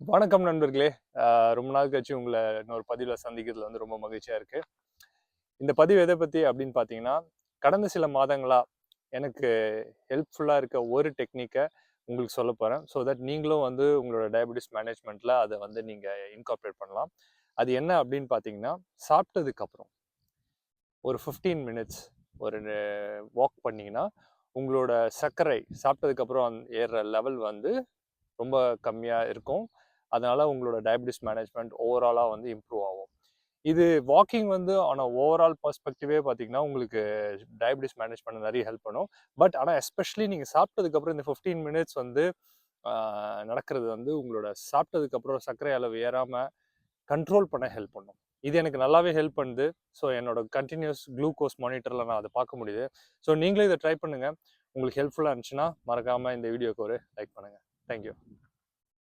வணக்கம் நண்பர்களே. ரொம்ப நாள் கழிச்சு உங்களை இன்னொரு பதிவில் சந்திக்கிறதுல வந்து ரொம்ப மகிழ்ச்சியாக இருக்கு. இந்த பதிவு எதை பற்றி அப்படின்னு பார்த்தீங்கன்னா கடந்த சில மாதங்களாக எனக்கு ஹெல்ப்ஃபுல்லாக இருக்க ஒரு டெக்னிக்கை உங்களுக்கு சொல்ல போகிறேன் ஸோ தட் நீங்களும் வந்து உங்களோட டயபெட்டிஸ் மேனேஜ்மெண்ட்டில் அதை வந்து நீங்கள் இன்கார்பரேட் பண்ணலாம். அது என்ன அப்படின்னு பார்த்தீங்கன்னா சாப்பிட்டதுக்கப்புறம் ஒரு ஃபிஃப்டீன் மினிட்ஸ் ஒரு வாக் பண்ணிங்கன்னா உங்களோட சர்க்கரை சாப்பிட்டதுக்கப்புறம் ஏறுற லெவல் வந்து ரொம்ப கம்மியாக இருக்கும். அதனால் உங்களோட டயபிட்டிஸ் மேனேஜ்மெண்ட் ஓவராலாக வந்து இம்ப்ரூவ் ஆகும். இது வாக்கிங் வந்து ஆனால் ஓவரால் பர்ஸ்பெக்டிவே பார்த்தீங்கன்னா உங்களுக்கு டயபிட்டிஸ் மேனேஜ் பண்ண நிறைய ஹெல்ப் பண்ணும். பட் ஆனால் எஸ்பெஷலி நீங்கள் சாப்பிட்டதுக்கப்புறம் இந்த ஃபிஃப்டீன் மினிட்ஸ் வந்து நடக்கிறது வந்து உங்களோட சாப்பிட்டதுக்கப்புறம் சர்க்கரை அளவு ஏறாமல் கண்ட்ரோல் பண்ண ஹெல்ப் பண்ணும். இது எனக்கு நல்லாவே ஹெல்ப் பண்ணுது. ஸோ என்னோட கண்டினியூஸ் குளுக்கோஸ் மானிட்டரில் நான் அதை பார்க்க முடியுது. ஸோ நீங்களும் இதை ட்ரை பண்ணுங்கள் உங்களுக்கு ஹெல்ப்ஃபுல்லாக இருந்துச்சுன்னா மறக்காமல் இந்த வீடியோக்கு ஒரு லைக் பண்ணுங்கள் தேங்க்யூ